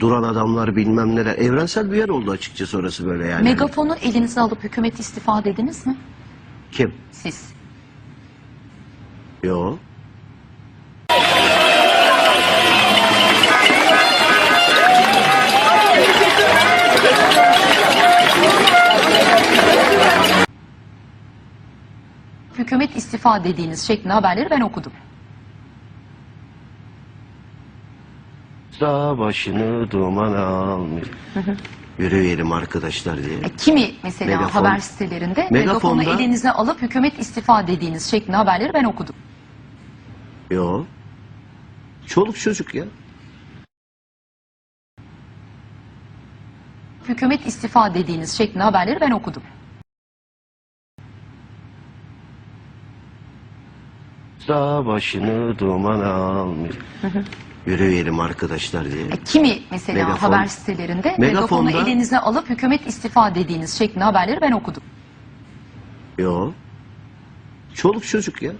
Duran adamlar bilmem neler. Evrensel bir yer oldu açıkçası orası böyle yani. Megafonu elinize alıp hükümet istifa dediniz mi? Kim? Siz. Yo. Hükümet istifa dediğiniz şeklinde haberleri ben okudum. Dağ başını duman almış. Yürüyelim arkadaşlar diye. E, kimi mesela Megafon- haber sitelerinde megafonu Megafonda- elinize alıp hükümet istifa dediğiniz şeklinde haberleri ben okudum. Yo. Çoluk çocuk ya. Hükümet istifa dediğiniz şeklinde haberleri ben okudum. Dağ başını duman almış. Yürüyelim arkadaşlar diye. E, kimi mesela Megafon- haber sitelerinde megafonu Megafonda- elinize alıp hükümet istifa dediğiniz şeklinde haberleri ben okudum. Yo. Çoluk çocuk ya.